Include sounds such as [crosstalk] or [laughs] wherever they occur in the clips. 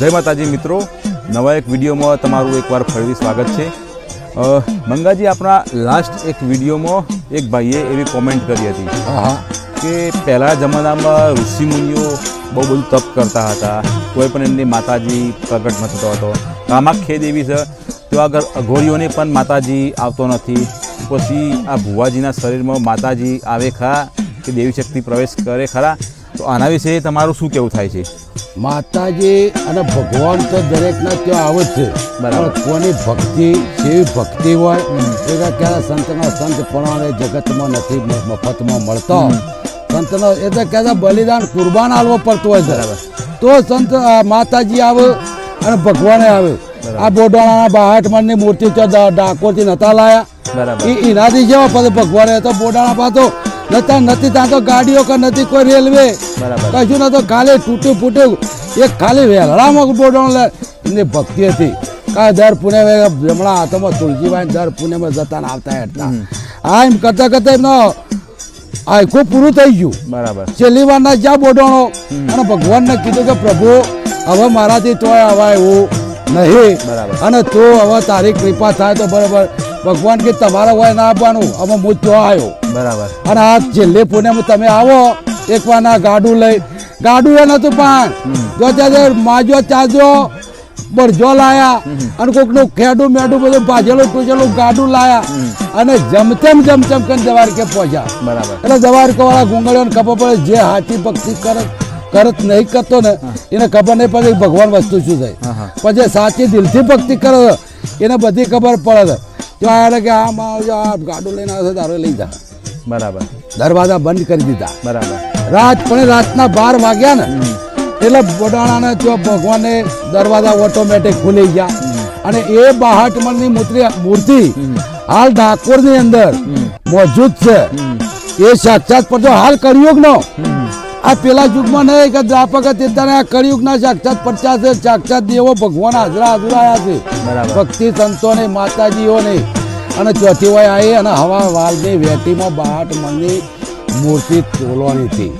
જય માતાજી મિત્રો. નવા એક વિડીયોમાં તમારું એકવાર ફરી સ્વાગત છે. મંગાજી આપણા લાસ્ટ એક વિડીયોમાં એક ભાઈએ એવી કોમેન્ટ કરી હતી હા. કે પહેલાં જમાનામાં ઋષિમુનિઓ બહુ બધું તપ કરતા હતા. કોઈ પણ એમની માતાજી પ્રગટ ન થતો હતો. કામાખ્ય દેવી છે તો આગળ અઘોરીઓને પણ માતાજી આવતો નથી. પછી આ ભુવાજીના શરીરમાં માતાજી આવે ખરા કે દેવી શક્તિ પ્રવેશ કરે ખરા? તો આના વિશે તમારું શું કેવું થાય છે? માતાજી અને ભગવાન તો દરેકના ત્યાં આવે જ છે. બરાબર. કોની ભક્તિ કેવી ભક્તિ હોય એવા ક્યારે સંતના સંત પણ જગતમાં નથી મફતમાં મળતો. સંતનો એ તો કહેતા બલિદાન કુરબાન આલવો પડતો હોય બરાબર. તો સંત માતાજી આવે અને ભગવાને આવે. આ બોડાણાના બાહાટ મૂર્તિ તો ડાકોરથી નતા લાયા. બરાબર. એ એનાથી જેવા પછી ભગવાને તો બોડાણા પાતો નતા નથી ત્યાં તો ગાડીઓ કે નથી કોઈ રેલવે. બરાબર. કશું નતો ખાલી તૂટ્યું ફૂટ્યું. એક ખાલી બોડાણો લે. એમની ભક્તિ હતી. કા દર પુણે જમણા હાથમાં તુલસીભાઈ દર પુણેમાં જતા ને આવતા હેઠતા. આ એમ કરતા કરતા એમનો આખું પૂરું થઈ ગયું. બરાબર. છેલ્લી વાર ના જ્યાં બોડાણો અને ભગવાનને કીધું કે પ્રભુ હવે મારાથી તોય હવા એવું નહીં. બરાબર. અને તો હવે તારી કૃપા થાય તો બરાબર. ભગવાન કે તમારા હોય ના આપવાનું અમે હું તો આવ્યો બરાબર. અને આ છેલ્લે પુણ્યમાં તમે આવો એક વાર ના ગાડું લઈ. ગાડું એ નતું પણ જો ત્યાં માજો ચાજો બરજો લાયા અને કોકનું ખેડું મેડું બધું ભાજેલું ટૂચેલું ગાડું લાયા અને જમચમ જમચમ કરીને જવારકે પહોંચ્યા. બરાબર. એટલે જવારકો વાળા ગુંગળીઓને ખબર પડે જે હાથી ભક્તિ કરત કરત નહીં કરતો ને એને ખબર નહીં પડે ભગવાન વસ્તુ શું થાય. પછી સાચી દિલથી ભક્તિ કરે એને બધી ખબર પડે જો કે આમ આ ગાડું લઈને આવે તારો લઈ જા. બરાબર. દરવાજા બંધ કરી દીધા. બરાબર. રાત પણ રાતના બાર વાગ્યા ને એટલે બોડાણાને જો ભગવાને દરવાજા ઓટોમેટિક ખુલી ગયા. અને એ બાહાટમણની મૂર્તિ મૂર્તિ હાલ ડાકોરની અંદર મોજૂદ છે. એ સાક્ષાત પર જો હાલ કળિયુગનો આ પેલા યુગમાં નહીં કે દ્રાપક તેતાને આ કળિયુગના સાક્ષાત પરચા છે સાક્ષાત દેવો ભગવાન હાજરા હાજરાયા છે. ભક્તિ સંતોને માતાજીઓને. અને ચોથી હોય આવી અને હવા વાલની વેટીમાં બાટ મણની મૂર્તિ તોલવાની હતી.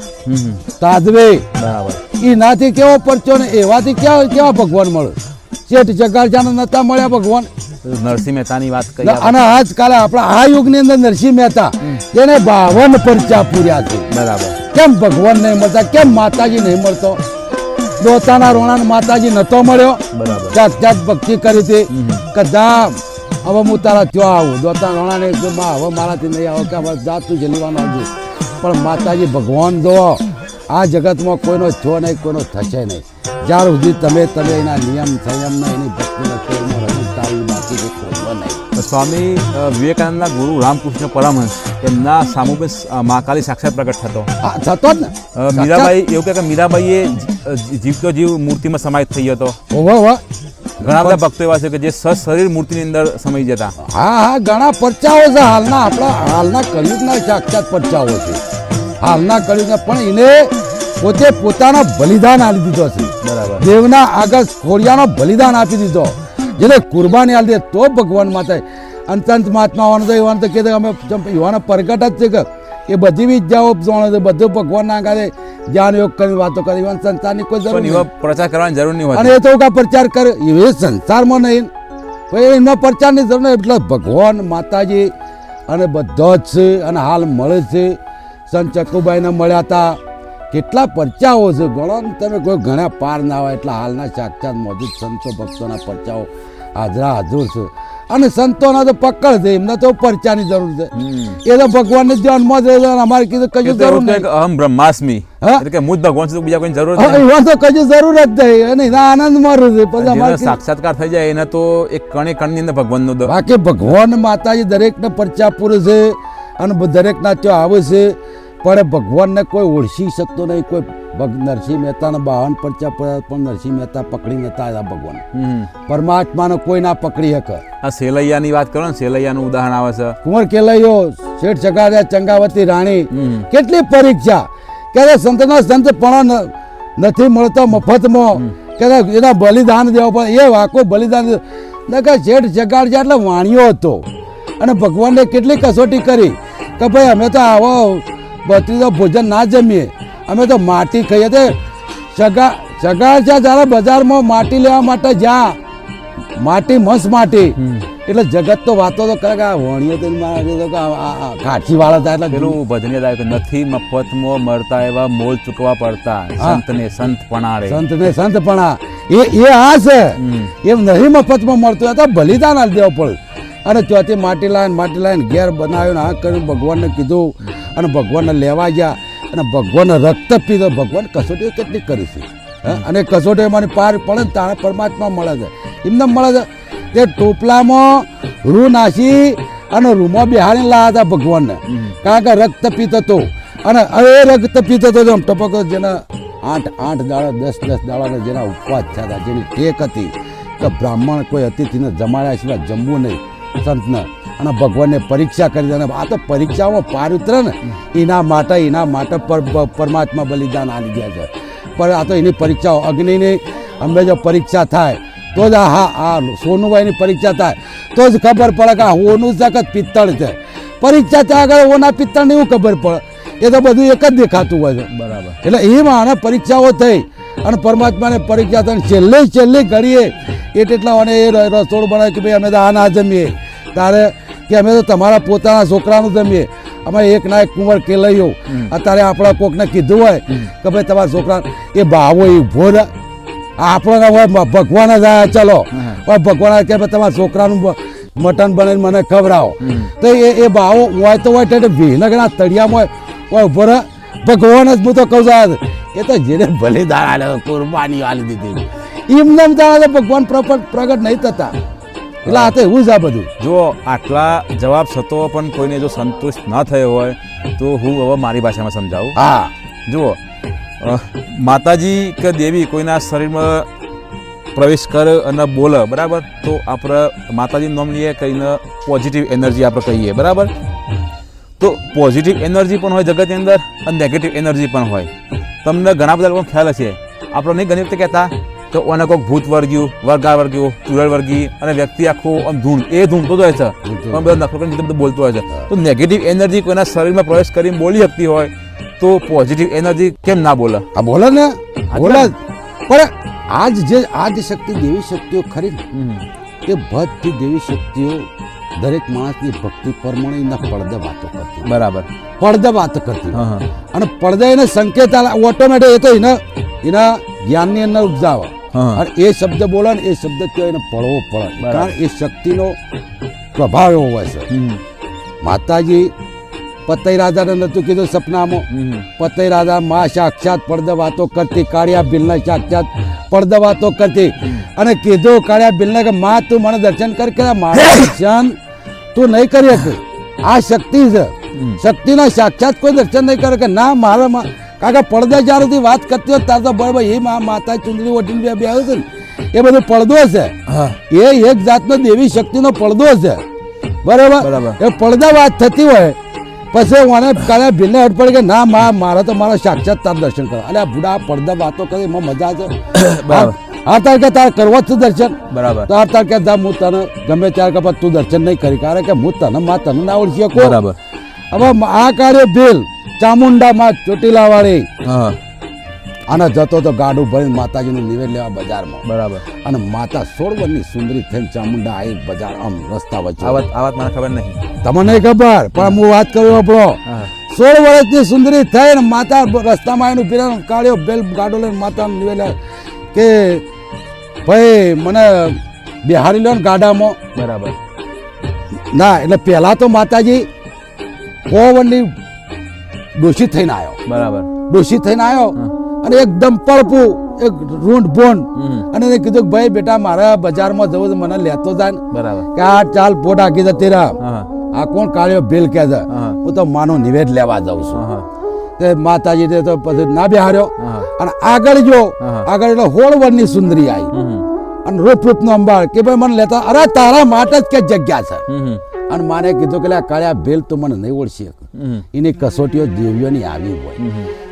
તાજવે. બરાબર. એનાથી કેવો પરચો ને એવાથી કેવા કેવા ભગવાન મળે? શેઠ જગાડજાને નતા મળ્યા ભગવાન? નરસિંહ મહેતાની વાત કરી. અને આજકાલે આપણા આ યુગની અંદર નરસિંહ મહેતા તેને બાવન પરચા પૂર્યા છે. બરાબર. કેમ ભગવાન નહીં મળતા? કેમ માતાજી નહીં મળતો? દોતાના રોણાને માતાજી નતો મળ્યો? બરાબર. જાત જાત ભક્તિ કરી હતી. કદા હવે હું તારા ત્યાં આવું. દોતા રોણાને હવે મારાથી નહીં આવો કે હવે જાત તું જલીવાનો આવજો પણ માતાજી ભગવાન દો. આ જગતમાં કોઈનો છો નહીં કોઈનો થશે નહીં. જ્યાર સુધી તમે તમે એના નિયમ સંયમનો એની ભક્તિ કોઈનો રજૂ તારી બાકી કે નહીં. સ્વામી વિવેકાનંદના ગુરુ રામકૃષ્ણ પરમહંસ એમના સામુ અ, મહાકાલી સાક્ષાત પ્રગટ થતો. થતો જ ને. મીરાબાઈ એવું કહે કે મીરાબાઈએ જીવતો જીવ મૂર્તિમાં સમાહિત થઈ હતો. ઘણા બધા ભક્તો એવા છે કે જે સશરીર મૂર્તિની અંદર સમાઈ જતા. હા હા ઘણા પરચાઓ છે હાલના. આપણા હાલના કલયુગના સાક્ષાત પરચાઓ છે. હાલના કલયુગના પણ એને પોતે પોતાનો બલિદાન આપી દીધો છે. બરાબર. દેવના આગળ ખોડિયાનો બલિદાન આપી દીધો. જેને કુરબાની આપી દે તો ભગવાન માતા અંતંત મહાત્માઓને તો યુવાન તો કહે છે અમે યુવાનો પ્રગટ જ છે કે એ બધી વિદ્યાઓ જોણે છે બધું ભગવાનના આગળ જ્ઞાન યોગ કરી વાતો કરી યુવાન સંસારની કોઈ જરૂર નહીં. પ્રચાર કરવાની જરૂર નહીં અને એ તો કા પ્રચાર કરે એ સંસારમાં નહીં. પછી એમના પ્રચારની જરૂર નહીં એટલે ભગવાન માતાજી અને બધો જ છે અને હાલ મળે છે. સંત ચકુભાઈને મળ્યા હતા. કેટલા પરચાઓ છે ગણો તમે કોઈ ઘણા પાર ના હોય એટલા હાલના સાક્ષાત મોજૂદ સંતો ભક્તોના પરચાઓ હાજરા હાજર છે. અને સંતોના તો પકડ છે એમને તો પરચાની જરૂર છે. એ તો ભગવાનને ધ્યાનમાં જ અમારે કીધું એ કશું જરૂર નહીં. અહમ બ્રહ્માસ્મી? એટલે કે મુજ ભગવાન છે બીજા કોઈ જરૂર નથી એવા તો કશું જરૂર જ નહીં. અને એના આનંદ મારું છે. પછી અમારે સાક્ષાત્કાર થઈ જાય એને તો એક કણે કણની અંદર ભગવાનનો દ- બાકી ભગવાન માતાજી દરેકને પરચા પૂરે છે અને દરેકના ત્યાં આવે છે. પણ ભગવાનને કોઈ ઓળખી શકતો નહીં કોઈ નરસિંહ મહેતાના પરચા પડ્યા પણ નરસિંહ મહેતા પકડી નતા આવ્યા ભગવાન. પરમાત્માનો કોઈ ના પકડી શકે આ સેલૈયાની વાત કરો ને સેલૈયાનું ઉદાહરણ આવે છે. કુંવર કેલૈયો શેઠ ચગાડ્યા ચંગાવતી રાણી કેટલી પરીક્ષા. ક્યારે સંતના સંત પણ નથી મળતો મફતમાં. કે એના બલિદાન દેવા પડે. એ વાકો બલિદાન કે શેઠ જગાડજા એટલે વાણિયો હતો. અને ભગવાનને કેટલી કસોટી કરી. કે ભાઈ અમે તો આવો બત્રીસો ભોજન ના જમીએ. અમે તો માટી ખાઈએ તે સગા સગાડ જ્યાં જ્યારે બજારમાં માટી લેવા માટે જા માટી મસ્ત માટી. એટલે જગત તો વાતો તો કરે કે આ વણીએ તો કાઠી વાળા થાય એટલે પેલું ભજન યાદ કે નથી મફતમાં મળતા એવા મોલ ચૂકવા પડતા. સંતને સંત પણારે સંત ને સંત પણા એ એ આ છે. એમ નહીં મફતમાં મળતું હતા બલિદાન આ દેવું પડે. અને ત્યાંથી માટી લાવીને માટી લાવીને ઘેર બનાવ્યો ને આ કર્યું ભગવાનને કીધું અને ભગવાનને લેવા ગયા. અને ભગવાનને રક્ત પીધો. ભગવાન કસોટીઓ કેટલી કરી છે? અને કસોટીઓમાંની પાર પડે ને તાણે પરમાત્મા મળે છે. એમને મળે છે તે ટોપલામાં રૂ નાસી અને રૂમાં બિહારી લાયા હતા ભગવાનને. કારણ કે રક્ત પીતો હતો. અને એ રક્ત પીતો હતો જેમ ટપક જેના આઠ આઠ દાડા દસ દસ દાડાના જેના ઉપવાસ થયા હતા. જેની ટેક હતી. કે બ્રાહ્મણ કોઈ અતિથિને જમાડ્યા સિવાય જમવું નહીં. સંતને અને ભગવાનને પરીક્ષા કરી દે. આ તો પરીક્ષામાં પાર ઉતરે ને એના માટે એના માટે પરમાત્મા બલિદાન આલી ગયા છે. પણ આ તો એની પરીક્ષાઓ અગ્નિની અમે જો પરીક્ષા થાય તો જ આ હા આ સોનુભાઈની પરીક્ષા થાય તો જ ખબર પડે કે આ હોનું કે પિત્તળ છે. પરીક્ષા ત્યાં આગળ ઓના પિત્તળની એવું ખબર પડે. એ તો બધું એક જ દેખાતું હોય છે. બરાબર. એટલે એમાં આને પરીક્ષાઓ થઈ અને પરમાત્માને પરીક્ષા થઈને છેલ્લે છેલ્લી ઘડીએ એટલા અને એ રસોડ રસોડું બનાવે કે ભાઈ અમે તો આ ના જમીએ. તારે કે અમે તો તમારા પોતાના છોકરાનું જમીએ અમે એક ના એક કુંવર કે લઈઓ અત્યારે આપણા કોકને કીધું હોય કે ભાઈ તમારા છોકરા એ ભાવો એ ઊભો રહે આપણને હોય ભગવાન જ આયા ચલો. હોય ભગવાન કે ભાઈ તમારા છોકરાનું મટન બનાવીને મને ખવડાવો. તો એ એ ભાવો હોય તો હોય એટલે વિહનગરના તળિયામાં હોય ઊભો રહે ભગવાન જ હું તો કહું છું એ તો જેને બલિદાન આલે કુરબાની આલી દીધી. એમને એમ જાણે ભગવાન પ્રગટ નહીં થતા. એટલે આ તો એવું જ આ બધું. જો આટલા જવાબ થતો પણ કોઈને જો સંતુષ્ટ ન થયો હોય તો હું હવે મારી ભાષામાં સમજાવું. હા. જુઓ માતાજી કે દેવી કોઈના શરીરમાં પ્રવેશ કરે અને બોલે બરાબર? તો આપણે માતાજી નામ લઈએ કહીને પોઝિટિવ એનર્જી આપણે કહીએ બરાબર? તો પોઝિટિવ એનર્જી પણ હોય જગતની અંદર અને નેગેટિવ એનર્જી પણ હોય. તમને ઘણા બધા લોકોને ખ્યાલ હશે. આપણે નહીં ઘણી વખતે કહેતા કે ઓને કોઈક ભૂત વર્ગ્યું વર્ગા વર્ગ્યું ચુરળ વર્ગી અને વ્યક્તિ આખું આમ ધૂળ એ ધૂણતો જ હોય છે. પણ બધા નખરો કરીને બધું બોલતો હોય છે. તો નેગેટિવ એનર્જી કોઈના શરીરમાં પ્રવેશ કરીને બોલી શકતી હોય તો પોઝિટિવ એનર્જી કેમ ના બોલે? આ બોલે ને? બોલે પણ આજ જે આજ શક્તિ દેવી શક્તિઓ ખરી એ બધી દેવી શક્તિઓ દરેક માણસની ભક્તિ પ્રમાણે પડદે વાતો કરતી બરાબર. પડદે વાત કરતી અને પડદા એને સંકેત ઓટોમેટિક એ તો એના એના જ્ઞાનની અંદર ઉપજાવે. અને એ શબ્દ બોલે ને એ શબ્દ કયો એને પડવો પડે. કારણ એ શક્તિનો પ્રભાવ એવો હોય છે. માતાજી પતઈ રાજાને નતું કીધું સપનામાં. પતઈ રાજા મા સાક્ષાત પડદ વાતો કરતી કાળિયા બિલને સાક્ષાત પડદા વાતો કરતી અને કીધું કાળિયા બિલને કે માં તું મને દર્શન કર કે મારા દર્શન તું નહીં કરી શકે. આ શક્તિ છે. શક્તિના સાક્ષાત કોઈ દર્શન નહીં કરે કે ના મારા કારણ કે પડદા જ્યારે વાત કરતી હોય ત્યારે તો બરાબર એ મા માતા ચુંદડી ઓઢીને બે બે આવ્યું છે ને. એ બધો પડદો છે. એ એક જાતનો દેવી શક્તિનો પડદો છે. બરાબર? બરાબર. એ પડદા વાત થતી હોય પછી મને કાલે ભીલે હટ પડી કે ના મા મારે તો મારા સાક્ષાત તાર દર્શન કરવા. અરે બુડા પડદા વાતો કરે એમાં મજા છે. [coughs] બરાબર. આ તાર કે તારે કરવો જ દર્શન. બરાબર. તાર તાર કે હું તને ગમે ત્યારે કે તું દર્શન નહીં કરી. કારણ કે હું તને મા તને ના ઓળખી બરાબર. હવે આ કાર્ય ભીલ ચામુંડા માં ચોટીલા વાળી હા. આને જતો તો ગાડું ભરીને માતાજીનું નિવેદ લેવા બજારમાં. બરાબર. અને માતા સોળ વર્ષની સુંદરી થઈને ચામુંડા આવી બજાર આમ રસ્તા વચ્ચે. આ વાત મને ખબર નહીં. તમને ખબર પણ હું. વાત કરું આપણો. સોળ વર્ષની સુંદરી થઈને માતા રસ્તામાં એનું પીરણ કાઢ્યો બેલ ગાડો લઈને માતાને નિવેદ કે ભાઈ મને બિહારી લો ને ગાડામાં. બરાબર. ના એટલે પહેલાં તો માતાજી કોવનની દોષિત થઈને આવ્યો બરાબર. દોષિત થઈને આવ્યો અને એકદમ પડપું એક રૂંઢ ભૂંડ અને એને કીધું કે ભાઈ બેટા મારા બજારમાં જવું મને લેતો જાય બરાબર. કે આ ચાલ પોટ આખી જતી રહે. આ કોણ કાળ્યો ભીલ કે છે? હું તો માનો નિવેદ લેવા જાઉં છું. તે માતાજી તે તો પછી ના બિહાર્યો. અને આગળ જો આગળ એટલે હોળ વરની સુંદરી આવી અને રૂપ રૂપનો અંબાળ કે ભાઈ મને લેતા અરે તારા માટે જ કે જગ્યા છે. અને માને કીધું કે કાળિયા ભેલ તું મને નહીં ઓળખી એની કસોટીઓ દેવીઓની આવી હોય.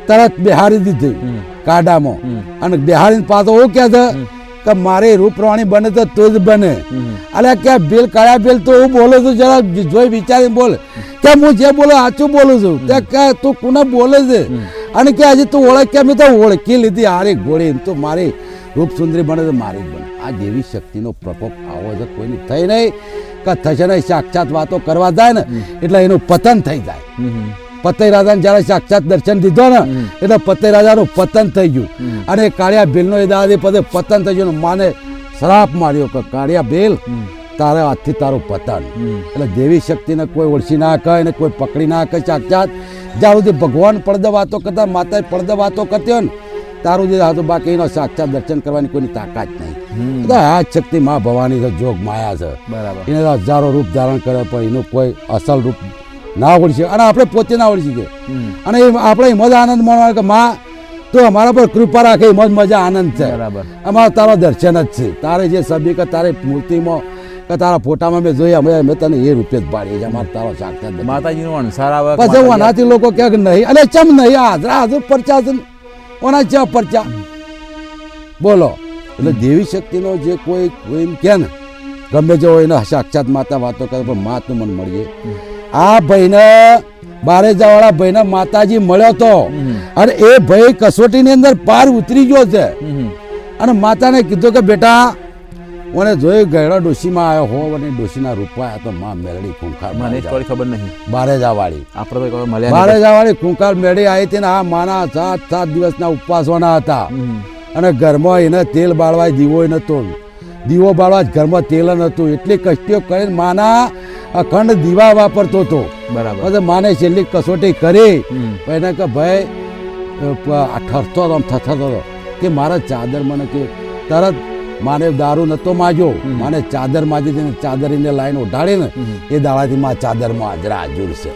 તરત બિહારી દીધી કાઢામાં અને બિહારી પાછો હું કહે છે કે મારે રૂપરાણી બને તો તું જ બને. અલે કે બિલ કાળા બિલ તો હું બોલું છું જરા જોઈ વિચારીને બોલ. કે હું જે બોલું સાચું બોલું છું. તે કે તું કોને બોલે છે? અને કે આજે તું ઓળખ કે મેં તો ઓળખી લીધી હારી ગોળી. તો મારી રૂપ સુંદરી બને તો મારી જ બને આ દેવી શક્તિનો પ્રકોપ આવો છે કોઈની થઈ નહીં કે થશે નહીં સાક્ષાત વાતો કરવા જાય ને એટલે એનું પતન થઈ જાય. પતઈ રાજાને જ્યારે સાક્ષાત દર્શન દીધો ને એટલે પતઈ રાજાનું પતન થઈ ગયું. અને કાળિયા ભીલનો એ દાદી પદે પતન થઈ ગયું માને શ્રાપ માર્યો કે કાળિયા ભીલ તારે હાથથી તારું પતન. એટલે દેવી શક્તિને કોઈ ઓળખી ના કહે ને કોઈ પકડી ના કહે સાક્ષાત જ્યાં સુધી ભગવાન પડદા વાતો કરતા માતાએ પડદા વાતો કરતી હોય ને તારું જે હતું બાકી એનો સાક્ષાત દર્શન કરવાની કોઈની તાકાત નહીં. આ શક્તિ મા ભવાની છે જોગ માયા છે. બરાબર. એને હજારો રૂપ ધારણ કરે પણ એનું કોઈ અસલ રૂપ ના ઓળખી અને આપણે પોતે ના આવડી શકીએ. અને આપણે એમ જ આનંદ માણવાનો કે માં તો અમારા પર કૃપા રાખે એમ જ મજા આનંદ છે. બરાબર. અમારા તારો દર્શન જ છે. તારે જે સભી કે તારે મૂર્તિમાં કે તારા ફોટામાં મેં જોયા અમે અમે તને એ રૂપે જ પાડીએ છીએ અમારે તારો સાક્ષાત. માતાજીનો અણસાર આવે પછી હું ઓનાથી લોકો ક્યાંક નહીં. અને ચમ નહીં હાજરા હાજર પરચા છે ને. ચા બોલો. એટલે દેવી શક્તિનો જે કોઈ કોઈ એમ કે ને ગમે હોય એને સાક્ષાત માતા વાતો કરે પણ માતનું મન મળીએ. આ ભાઈને બારે જવાળા ભાઈને માતાજી મળ્યો તો અને એ ભાઈ કસોટીની અંદર પાર ઉતરી ગયો છે. અને માતાને કીધું કે બેટા મને જોયું ગયડા ડોશીમાં આવ્યો હો અને ડોશીના રૂપા આવ્યા તો માં મેળડી ખૂંખાર મને એ ખબર નહીં. બારે જવાળી. આપણે તો કોઈ મળ્યા બારે નહીં. જવાળી ખૂંખાર મેળી આવી હતી ને આ માના સાત સાત દિવસના ઉપવાસવાના હતા. અને ઘરમાં એને તેલ બાળવા દીવો નહોતો દીવો બાળવા ઘરમાં તેલ નહોતું એટલી કષ્ટીઓ કરીને માના અખંડ દીવા વાપરતો હતો. બરાબર. પછી માને છેલ્લી કસોટી કરી. એને કે ભાઈ ઠરતો હતો થતો થથરતો હતો કે મારા ચાદર મને કે તરત માને દારૂ નતો માજો માને ચાદર માજી ચાદર એને લાઈન ઉઢાડી ને એ દાડાથી માં ચાદરમાં હાજરા હાજર છે.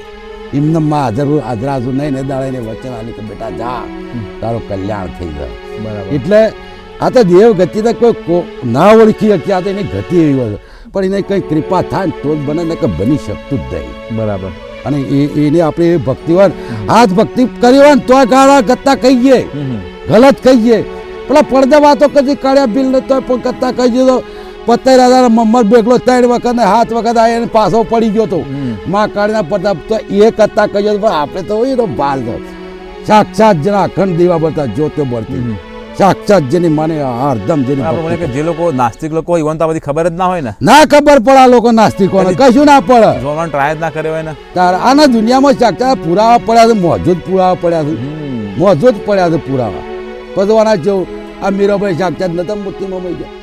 એમને માં હાજર હાજરા હાજર નહીં ને દાડાને વચન આલી કે બેટા જા. તારું કલ્યાણ થઈ જાય. એટલે આ તો દેવ ગતિ તો કોઈ કો- ના ઓળખી શક્યા આ તો એની ગતિ એવી હોય પણ એને કંઈ કૃપા થાય ને તો જ બને ને કે બની શકતું જ નહીં. બરાબર. અને એ એને આપણે એ ભક્તિ હોય આ જ ભક્તિ કરી હોય ને તો ગાળા ગત્તા કહીએ. ગલત કહીએ. પેલા પડદા વાતો કદી કાળ્યા બિલ ને તો પણ કરતા કહી દીધો પત્તાઈ રાજા મમ્મર બેગલો ત્રણ વખત ને હાથ વખત આ એને પાછો પડી ગયો હતો. માં કાળીના પડદા તો એ કત્તા કહી પણ આપણે તો એનો બાલ હતો સાક્ષાત જેના અખંડ દીવા બળતા જોતો બળતી સાક્ષાત જેની મને હરદમ જેની આપણે કે જે લોકો નાસ્તિક લોકો હોય તો બધી ખબર જ ના હોય ને. ના ખબર પડે આ લોકો નાસ્તિકોને કશું ના પડે. જોવાનું ટ્રાય જ ના કર્યો હોય ને. તાર આના દુનિયામાં સાક્ષાત પુરાવા પડ્યા છે મોજૂદ પુરાવા પડ્યા છે. મોજૂદ પડ્યા છે પુરાવા. બધવાના જેવું. આ મીરાભાઈ સાક્ષાત નતા મૂર્તિમાં મળી ગયા.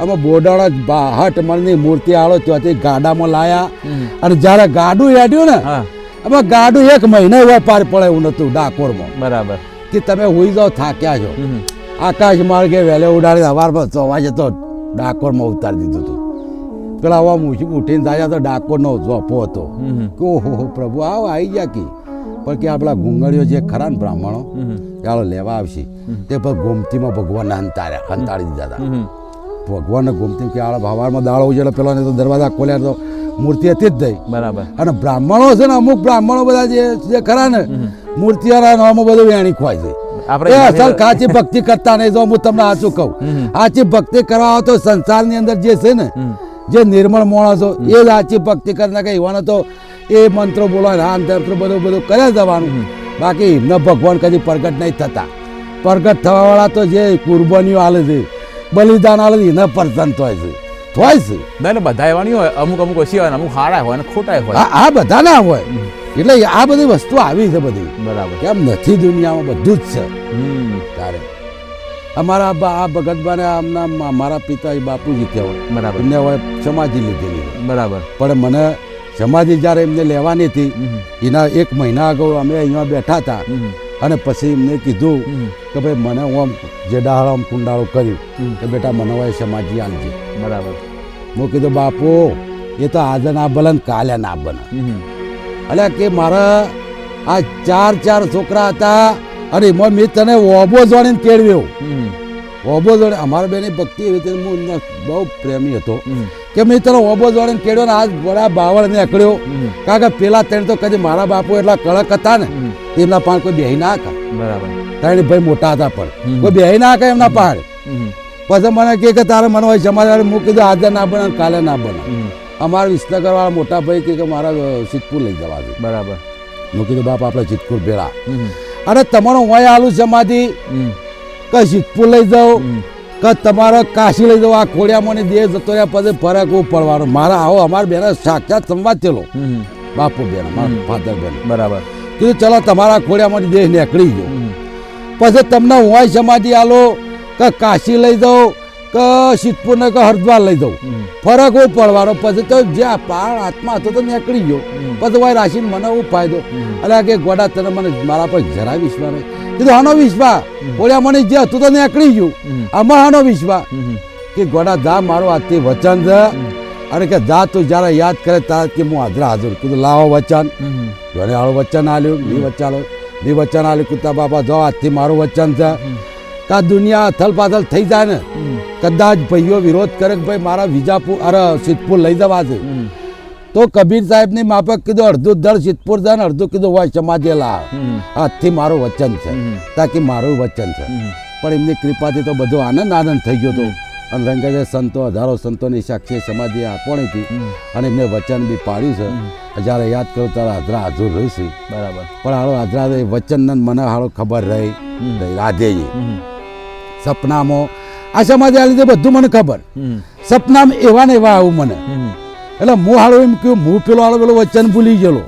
આમાં બોડાળા બાહટ મણની મૂર્તિ આળો ત્યાંથી ગાડામાં લાયા. અને જ્યારે ગાડું હેડ્યું ને આમાં ગાડું એક મહિને વેપાર પડે એવું નતું ડાકોરમાં. બરાબર. કે તમે હોઈ જાઓ થાક્યા છો. આકાશ માર્ગે વહેલે ઉડાડી સવારમાં છ જતો ડાકોરમાં ઉતારી દીધું હતું. પેલા આવા ઉઠીને થાય તો ડાકોરનો ઝોપો હતો. કે ઓહો પ્રભુ આવો આવી ગયા કે? પણ કે આપણા ગુંગળીઓ જે ખરા ને બ્રાહ્મણો. હમ. લેવા આવશે. તે ગોમતીમાં ભગવાનને અંતારે હંતાડી દીધા હતા. ભગવાનને ગોમતી કે આળ ભાવારમાં દાળો ઉજેલો પેલો તો દરવાજા ખોલ્યા તો મૂર્તિ હતી જ દઈ બરાબર. અને બ્રાહ્મણો છે ને અમુક બ્રાહ્મણો બધા જે જે ખરા ને મૂર્તિઓના નામો બધું વેણી ખોવાય છે. આપણે અસલ કાચી ભક્તિ કરતા નહીં તો હું તમને સાચું કહું. આચી ભક્તિ કરવા તો સંસારની અંદર જે છે ને જે નિર્મળ માણસો એ જ આચી ભક્તિ કરતા નાખે. એવાનો તો એ મંત્રો બોલવા રામ તંત્ર બધું બધું કર્યા જવાનું. બાકી એમને ભગવાન કદી પ્રગટ નહીં થતા. પ્રગટ થવાવાળા તો જે કુરબાનીઓ હાલે છે બલિદાન આલે છે એના પ્રસન્ન થાય છે. થાય છે. ના બધા એવા નહીં હોય અમુક અમુક ઓછી હોય અમુક હારા હોય અને ખોટા હોય. આ બધા ના હોય. એટલે આ બધી વસ્તુ આવી છે બધી. બરાબર. કેમ નથી દુનિયામાં બધું જ છે. તારે. અમારા આ ભગતબાને આમના મારા પિતા બાપુજી કહેવાય. બરાબર. એમને હવે સમાધિ લીધેલી બરાબર. પણ મને સમાધિ જ્યારે એમને લેવાની હતી એના એક મહિના અગાઉ અમે અહીંયા બેઠા હતા. અને પછી એમને કીધું કે ભાઈ મને હું આમ જે ડાળામ કુંડાળો કર્યું કે બેટા મને હવે સમાધિ આલજે બરાબર. હું કીધું બાપુ એ તો આજે ના બને ને કાલે ના બને. એટલે કે મારા આ ચાર ચાર છોકરા હતા અને એમાં મેં તને ઓબો જોડીને કેળવ્યો. ઓબો જોડે અમારા બેની ભક્તિ એવી હતી હું બહુ પ્રેમી હતો. કે મેં તને ઓબો જોડીને કેડ્યો ને આજ બડા બાવળ નીકળ્યો. હમ. કારણ કે પેલા ત્રણ તો કદી મારા બાપુ એટલા કડક હતા ને એમના પાણ કોઈ બેહી ના હતા. બરાબર. ત્રણ ભાઈ મોટા હતા પણ. કોઈ બેહી ના હતા એમના પાડ પછી મને કે તારે મને હોય સમાજ મૂકી કીધું આજે ના બને કાલે ના બને અમારા વિસનગર વાળા મોટા ભાઈ કે મારા સિદ્ધપુર લઈ જવા દે. બરાબર. મેં કીધું બાપ આપણે સિદ્ધપુર ભેળા. અને તમારો હોય આલુ સમાધિ કઈ સિદ્ધપુર લઈ જાઓ. કે તમારો કાશી લઈ જાઓ આ ખોડિયામાં દેહ જતો રહ્યા પછી ફરક એવું પડવાનું. મારા આવો અમારા બેન સાક્ષાત સંવાદ થયેલો. બાપુ બેન મારા. ફાધર બેન. બરાબર. કીધું ચલો તમારા ખોડિયામાંથી દેહ નીકળી ગયો. પછી તમને હોય સમાધિ આલો કે કાશી લઈ જાઓ કે સિદ્ધપુર ને કે હરિદ્વાર લઈ જાઉં ફરક હું પડવાનો. પછી તો જ્યાં આ પ્રાણ આત્મા હતો તો નીકળી ગયો. પછી વાય રાશિ મને હું ફાયદો. એટલે કે ગોડા તને મને મારા પર જરા વિશ્વાસ કીધું આનો વિશ્વાસ. બોલ્યા મને જે હતું તો નીકળી ગયું. આમાં આનો વિશ્વાસ. કે ગોડા જા આ તે વચન છે. અને કે જા તું જ્યારે યાદ કરે તારે કે હું હાજરા હાજર. કીધું લાવો વચન. જોડે જોને વચન આલ્યું બી વચન આલ્યું. બી વચન આલ્યું કુતા બાપા જો આજથી મારું વચન છે. તા દુનિયા અથલ થઈ જાય ને. કદાચ ભાઈઓ વિરોધ કરે કે ભાઈ મારા વિજાપુર અરે સિદ્ધપુર લઈ જવા છે. તો કબીર સાહેબની માફક કીધું અડધું દળ સિદ્ધપુર જાય ને અડધું કીધું હોય સમાધિ લાવ આજથી મારું વચન છે. તાકી મારું વચન છે. પણ એમની કૃપાથી તો બધો આનંદ આનંદ થઈ ગયો હતો. અને રંગાજે સંતો હજારો સંતોની સાક્ષી સમાધિ આપવાની હતી. અને એમને વચન બી પાડ્યું છે. જ્યારે યાદ કરું ત્યારે હાજરા હાજર રહીશું. બરાબર. પણ હાલો હાજરા વચન મને હાલો ખબર રહી. રહી હમ. સપનામાં આ સમાધિ આ લીધે બધું મને ખબર. સપનામ એવા ને એવા આવું મને. એટલે હું હાળો એમ કહ્યું હું પેલો હાળો પેલો વચન ભૂલી ગયેલો.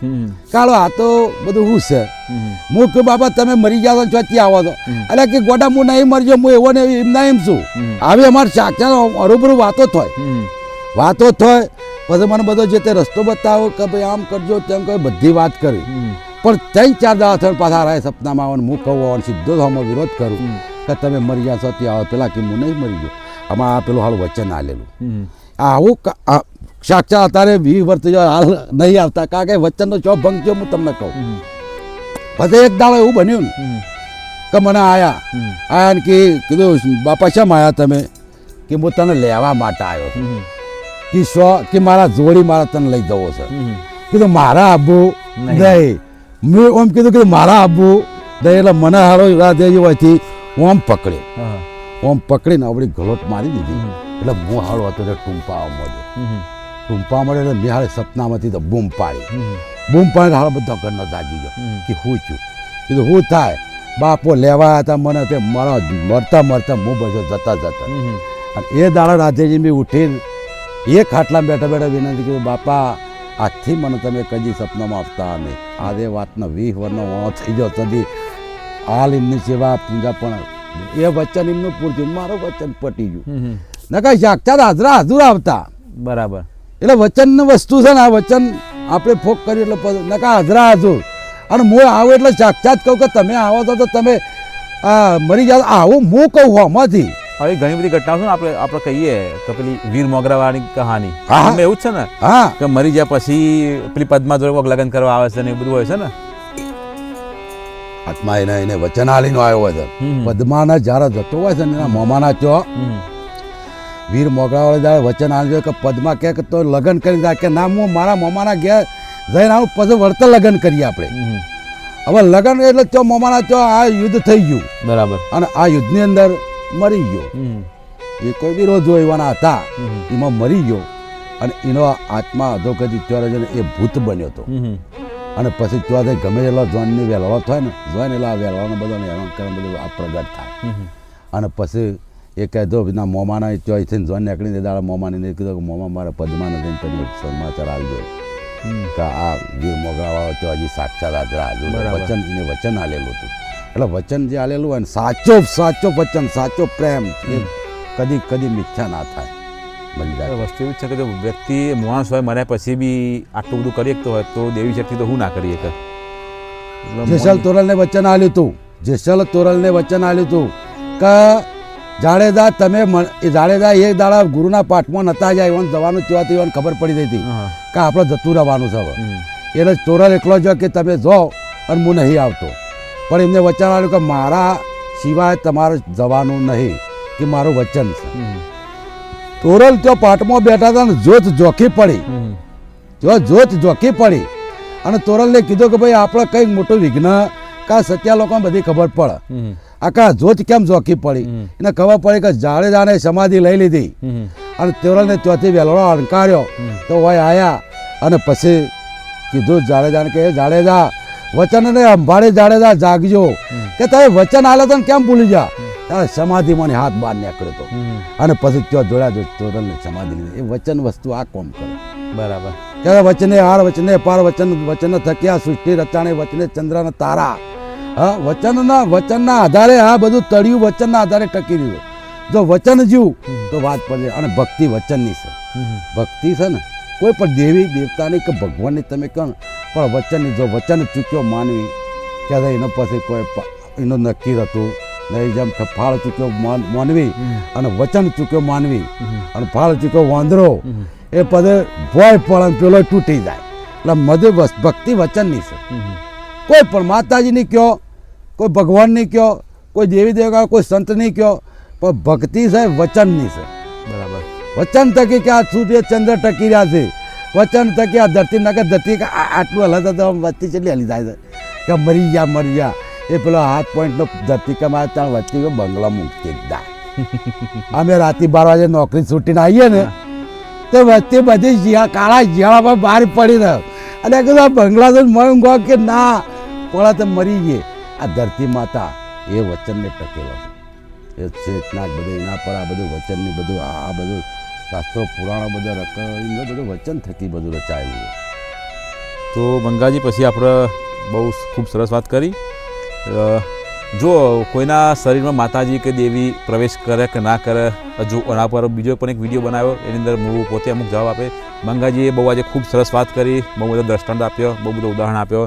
કાળો આ તો બધું હું છે. હું કે બાબા તમે મરી જાવ છો ત્યાં આવો છો. એટલે કે ગોડા હું નહીં મરજો હું એવો ને એમ ના એમ છું. આવી અમારે સાક્ષાત અરૂબરૂ વાતો થાય. વાતો થાય પછી મને બધો જે તે રસ્તો બતાવો કે ભાઈ આમ કરજો તેમ કરે બધી વાત કરી. પણ ત્રણ ચાર દાવા થયો પાછા રાય સપનામાં આવે ને હું કહું અને સીધો જ વિરોધ કરું કે તમે મરી જાશો છો ત્યાં આવો. પેલા કે હું નહીં મરી ગયો. આમાં આ પેલું હાલ વચન આલેલું. આવું સાક્ષાત અત્યારે વી વર્ષ હાલ નહીં આવતા. કારણ કે વચનનો ચો ભંગ થયો હું તમને કહું. પછી એક દાડો એવું બન્યું ને કે મને આયા. આયા ને કે કીધું બાપા શેમ આવ્યા તમે? કે હું તને લેવા માટે આવ્યો કે સો કે મારા જોડી મારા તને લઈ જવો છે. કીધું મારા આબુ નહીં. મેં ઓમ કીધું કે મારા આબુ નહીં એટલે મને હારો રાધેજી હોયથી હું આમ પકડ્યો. ઓમ પકડીને આપણી ગલોટ મારી દીધી. એટલે હું હારો હતો એટલે આવવા મળ્યો. ટૂંપા મળે એટલે મેં હારે સપનામાંથી તો બૂમ પાડી. બૂમ પાડીને હાલ બધા ઘરનો જાગી ગયો કે હું છું? કીધું હું થાય? બાપો લેવા હતા મને તે મારા મરતા મરતા હું બધો જતા જતા. અને એ દાડા રાધેજી મેં ઉઠીને એક ખાટલામાં બેઠા બેઠા વિનંતી કીધું બાપા આજથી મને તમે કદી સપનામાં આપતા નહીં. આજે વાતનો વીસ વર્ષનો વાળો થઈ ગયો સદી. હાલ એમની સેવા પૂજા પણ એ વચન એમનું પૂરતું મારું વચન પટી ગયું. નકા જાગતા હાજરા હાજર આવતા. બરાબર. એટલે વચન વસ્તુ છે ને આ વચન આપણે ફોક કરી એટલે નકા હાજરા હાજર અને હું આવું એટલે સાક્ષાત કહું કે તમે આવો તો તો તમે મરી જાઓ. આવું હું કહું આમાંથી હવે ઘણી બધી ઘટનાઓ છે ને આપણે આપણે કહીએ કે પેલી વીર મોગરાવાળાની કહાની. હા. એવું જ છે ને હા. કે મરી ગયા પછી પેલી પદ્મા જોડે લગ્ન કરવા આવે છે ને એ બધું હોય છે ને. આત્મા એને એને વચન આલીનો આવ્યો હોય છે. પદ્માના જ્યારે જતો હોય છે ને એના મોમાના ચો. વીર મોગરાવાળા જ્યારે વચન આણજો કે પદમાં કે તો લગ્ન કરી દે. કે ના હું મારા મોમાના ઘેર જઈને આવું પછી વળતર લગ્ન કરીએ આપણે. હવે લગ્ન એટલે ચો મોમાના ચો આ યુદ્ધ થઈ ગયું. બરાબર. અને આ યુદ્ધની અંદર મરી ગયો. એ કોઈ વિરોધ એવાના હતા એમાં મરી ગયો. અને એનો આત્મા અધોગતિ ત્યારે જઈને એ ભૂત બન્યો હતો. અને પછી ત્યાં ગમે એટલો જોનની વહેલો થાય ને જોઈને એટલા વેલળોને બધાને હેરાન કરે બધું આ પ્રગટ થાય. અને પછી એ કહેતો ના મોમાના ચોઈથી જોન નીકળીને દાડા મોમાની કીધું કે મોમા મારા પદ્માને જઈને તમે સમાચાર આવી હમ. કે આ વીર મોગરાવાળો તો હજી સાક્ષાત હાજર હાજર બરાબર. વચન એને વચન આલેલું હતું. એટલે વચન જે આલેલું હોય ને સાચો સાચો વચન સાચો પ્રેમ એ કદી કદી મિથ્યા ના થાય. વસ્તુ એવી છે કે જો વ્યક્તિ માણસ હોય મર્યા પછી બી આટલું બધું કરી શકતો હોય તો દેવી શક્તિ તો હું ના કરી શકે જેસલ મોની- તોરલને વચન આલ્યું હતું જેસલ તોરલને વચન આલ્યું હતું કે જાડેજા તમે એ જાડેજા એક દાડા ગુરુના પાઠમાં નતા જાય એવાનું જવાનું ત્યાંથી એવન ખબર પડી જતી કે આપણે જતું રહેવાનું છે એટલે તોરલ એકલો જો કે તમે જો અને હું નહીં આવતો. પણ એમને વચન આવ્યું કે મારા સિવાય તમારે જવાનું નહીં કે મારું વચન છે. તોરલ ત્યાં પાઠમાં બેઠા હતા ને જોત જોખી પડી. જો જોત જોખી પડી. અને તોરલને કીધું કે ભાઈ આપણે કંઈક મોટું વિઘ્ન કાં સત્યા લોકોને બધી ખબર પડે. હમ. જોત કેમ જોખી પડી? એને ખબર પડી કે જાડેજાને સમાધિ લઈ લીધી. અને તેવરાને ચોથી વેલડો અણકાર્યો તો હોય આયા અને પછી કીધું જાડેજાને કે "એ જાડેજા વચનને અંભાળે જાડેજા જાગજો. કે તારે વચન આલે તો કેમ ભૂલી જા? ત્યારે સમાધિ મને હાથ બહાર નીકળ્યો તો. અને પછી ત્યાં જોડ્યા ચોરલને સમાધિ લીધી. એ વચન વસ્તુ આ કોમ કરે? બરાબર. કે વચને હાર વચને પાર વચન વચન થક્યા સૃષ્ટિ રચાણે વચને ચંદ્રના તારા. હા વચનના વચનના આધારે આ બધું તળિયું વચનના આધારે ટકી રહ્યું. જો વચન જીવ તો વાત પડે અને ભક્તિ વચનની છે. ભક્તિ છે ને કોઈ પણ દેવી દેવતાની કે ભગવાનની તમે કહો પણ વચનની જો વચન ચૂક્યો માનવી કે હવે એનો પછી કોઈ એનું નક્કી હતું નહીં. જેમ કે ફાળ ચૂક્યો માનવી અને વચન ચૂક્યો માનવી અને ફાળ ચૂક્યો વાંદરો એ પદે ભોય પડે પેલો તૂટી જાય. એટલે મધે ભક્તિ વચનની છે. કોઈ પણ માતાજીની કયો કોઈ ભગવાનની કહો કોઈ દેવી દેવતા કોઈ સંતની કહો પણ ભક્તિ છે વચનની છે. બરાબર. વચન થકી કે આ સૂર્ય ચંદ્ર ટકી રહ્યા છે. વચન થકી આ ધરતી નાખે ધરતી આટલું હલાતા તો આમ વચ્ચે ચેટલી હલી જાય છે? કે મરી ગયા મરી ગયા. એ પેલો હાથ પોઈન્ટનો ધરતી કમાય ત્યાં વચ્ચે બંગલા મૂકી દીધા [laughs] અમે રાતે બાર વાગે નોકરી છૂટીને આવીએ ને તો વચ્ચે બધી જીયા કાળા જીયાળા પર બહાર પડી રહ્યો. અને કીધું આ બંગલા તો ગો કે ના પોળા તો મરી ગયે. આ ધરતી માતા એ વચનને ટકેલો છે. એ ચેતના બધું, એના પર આ બધું વચનની બધું, આ બધું શાસ્ત્રો, પુરાણો બધા રકમ બધું વચન થકી બધું રચાયેલું તો મંગાજી પછી આપણે બહુ ખૂબ સરસ વાત કરી. જો કોઈના શરીરમાં માતાજી કે દેવી પ્રવેશ કરે કે ના કરે, હજુ એના પર બીજો પણ એક વીડિયો બનાવ્યો, એની અંદર હું પોતે અમુક જવાબ આપે. મંગાજીએ બહુ આજે ખૂબ સરસ વાત કરી, બહુ બધો દ્રષ્ટાંત આપ્યો, બહુ બધો ઉદાહરણ આપ્યો.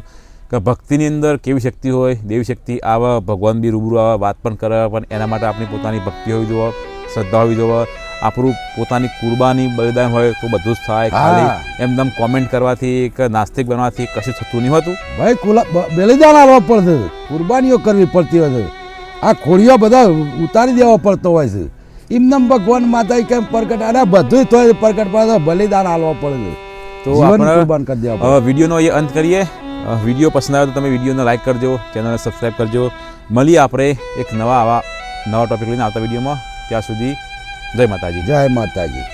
કે ભક્તિની અંદર કેવી શક્તિ હોય દેવી શક્તિ આવે ભગવાન બી રૂબરૂ આવે વાત પણ કરે પણ એના માટે આપણી પોતાની ભક્તિ હોવી જોઈએ શ્રદ્ધા હોવી જોઈએ. આપણું પોતાની કુરબાની બલિદાન હોય તો બધું જ થાય. ખાલી. એમદમ કોમેન્ટ કરવાથી કે નાસ્તિક બનવાથી કશું થતું નહીં હોતું. ભાઈ કુલા બલિદાન આવવા પડશે. કુરબાનીઓ કરવી પડતી હોય છે. આ ખોડીઓ બધા ઉતારી દેવા પડતો હોય છે. એમનેમ ભગવાન માતા કેમ પ્રગટ અને બધું થોય પ્રગટ પડે બલિદાન આવવા પડે છે. તો વિડીયોનો એ અંત કરીએ. વીડિયો પસંદ આવ્યો તો તમે વિડીયોને લાઈક કરજો ચેનલને સબસ્ક્રાઈબ કરજો. મળીએ આપણે એક નવા આવા, નવા ટોપિક લઈને આવતા વિડીયોમાં. ત્યાં સુધી જય માતાજી. જય માતાજી.